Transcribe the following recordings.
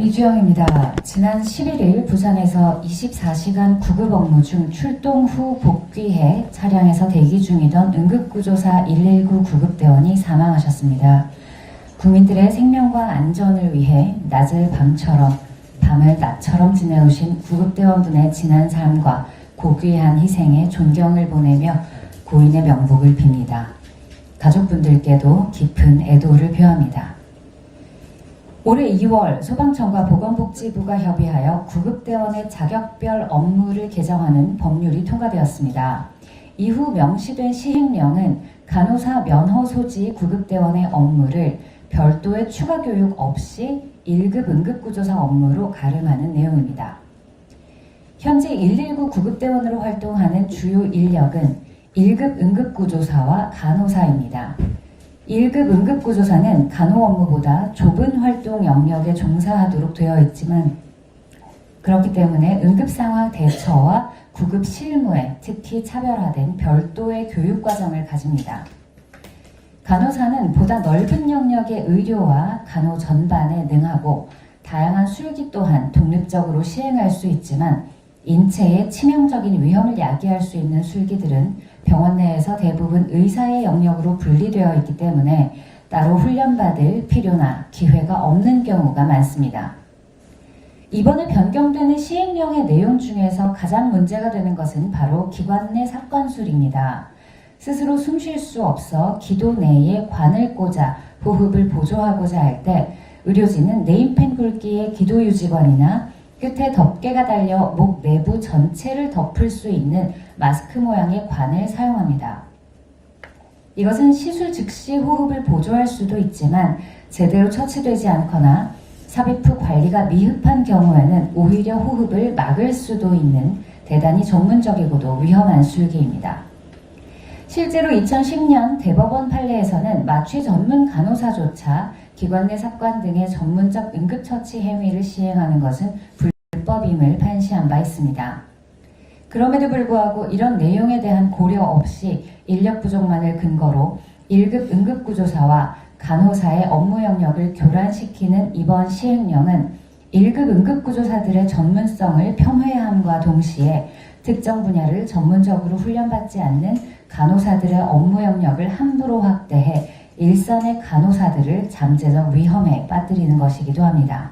이주영입니다. 지난 11일 부산에서 24시간 구급 업무 중 출동 후 복귀해 차량에서 대기 중이던 응급구조사 119 구급대원이 사망하셨습니다. 국민들의 생명과 안전을 위해 낮을 밤처럼 밤을 낮처럼 지내오신 구급대원분의 지난 삶과 고귀한 희생에 존경을 보내며 고인의 명복을 빕니다. 가족분들께도 깊은 애도를 표합니다. 올해 2월 소방청과 보건복지부가 협의하여 구급대원의 자격별 업무를 개정하는 법률이 통과되었습니다. 이후 명시된 시행령은 간호사 면허 소지 구급대원의 업무를 별도의 추가 교육 없이 1급 응급구조사 업무로 가름하는 내용입니다. 현재 119 구급대원으로 활동하는 주요 인력은 1급 응급구조사와 간호사입니다. 1급 응급구조사는 간호 업무보다 좁은 활동 영역에 종사하도록 되어 있지만 그렇기 때문에 응급상황 대처와 구급 실무에 특히 차별화된 별도의 교육과정을 가집니다. 간호사는 보다 넓은 영역의 의료와 간호 전반에 능하고 다양한 술기 또한 독립적으로 시행할 수 있지만 인체에 치명적인 위험을 야기할 수 있는 술기들은 병원 내에서 대부분 의사의 영역으로 분리되어 있기 때문에 따로 훈련받을 필요나 기회가 없는 경우가 많습니다. 이번에 변경되는 시행령의 내용 중에서 가장 문제가 되는 것은 바로 기관 내 삭관술입니다. 스스로 숨 쉴 수 없어 기도 내에 관을 꽂아 호흡을 보조하고자 할 때 의료진은 네임펜 굵기의 기도 유지관이나 끝에 덮개가 달려 목 내부 전체를 덮을 수 있는 마스크 모양의 관을 사용합니다. 이것은 시술 즉시 호흡을 보조할 수도 있지만 제대로 처치되지 않거나 삽입 후 관리가 미흡한 경우에는 오히려 호흡을 막을 수도 있는 대단히 전문적이고도 위험한 술기입니다. 실제로 2010년 대법원 판례에서는 마취 전문 간호사조차 기관 내 삽관 등의 전문적 응급처치 행위를 시행하는 것은 불법임을 판시한 바 있습니다. 그럼에도 불구하고 이런 내용에 대한 고려 없이 인력 부족만을 근거로 1급 응급구조사와 간호사의 업무 영역을 교란시키는 이번 시행령은 1급 응급구조사들의 전문성을 폄훼함과 동시에 특정 분야를 전문적으로 훈련받지 않는 간호사들의 업무 영역을 함부로 확대해 일선의 간호사들을 잠재적 위험에 빠뜨리는 것이기도 합니다.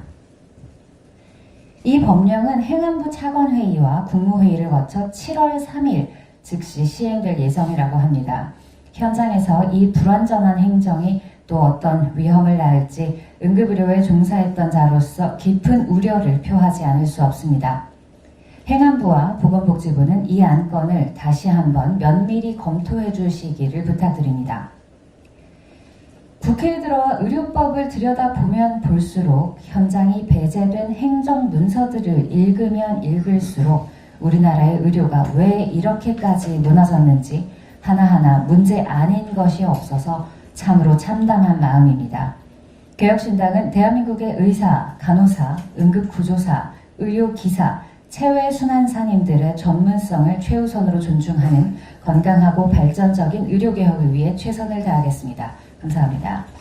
이 법령은 행안부 차관회의와 국무회의를 거쳐 7월 3일 즉시 시행될 예정이라고 합니다. 현장에서 이 불완전한 행정이 또 어떤 위험을 낳을지 응급의료에 종사했던 자로서 깊은 우려를 표하지 않을 수 없습니다. 행안부와 보건복지부는 이 안건을 다시 한번 면밀히 검토해 주시기를 부탁드립니다. 국회에 들어와 의료법을 들여다보면 볼수록 현장이 배제된 행정 문서들을 읽으면 읽을수록 우리나라의 의료가 왜 이렇게까지 무너졌는지 하나하나 문제 아닌 것이 없어서 참으로 참담한 마음입니다. 개혁신당은 대한민국의 의사, 간호사, 응급구조사, 의료기사, 체외순환사님들의 전문성을 최우선으로 존중하는 건강하고 발전적인 의료개혁을 위해 최선을 다하겠습니다. 감사합니다.